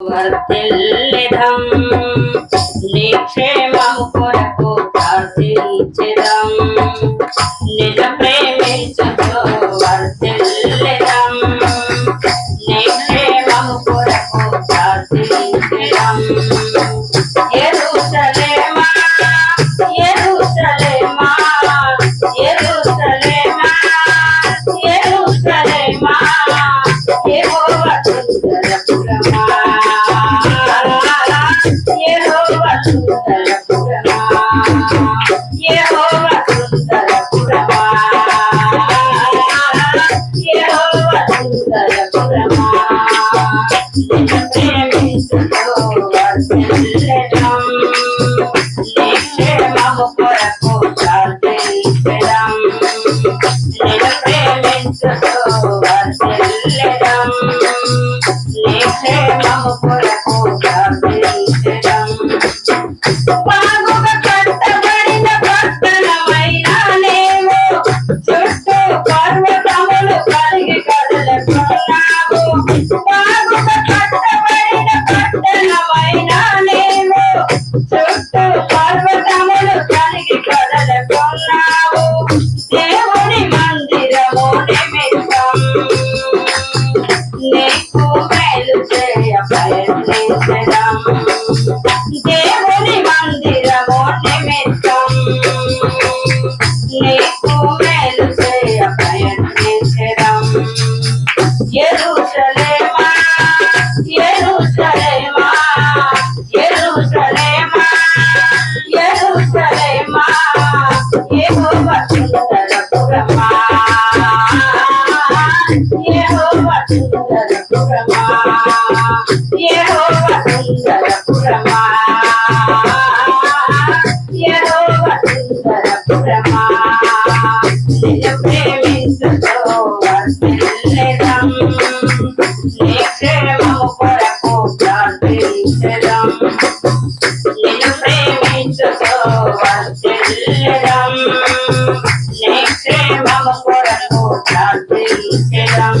వర్తిల్లెదం. నిక్షేమం కొరకు ప్రార్థించెదం. నిజ ప్రేమించదం ప్రయత్నించడం దేవుని మందిరమోటి vamos por algo, ya te quedan.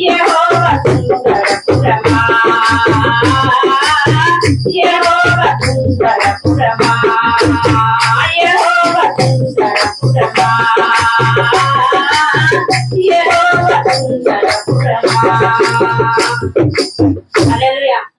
యహోవ సుందర పురమా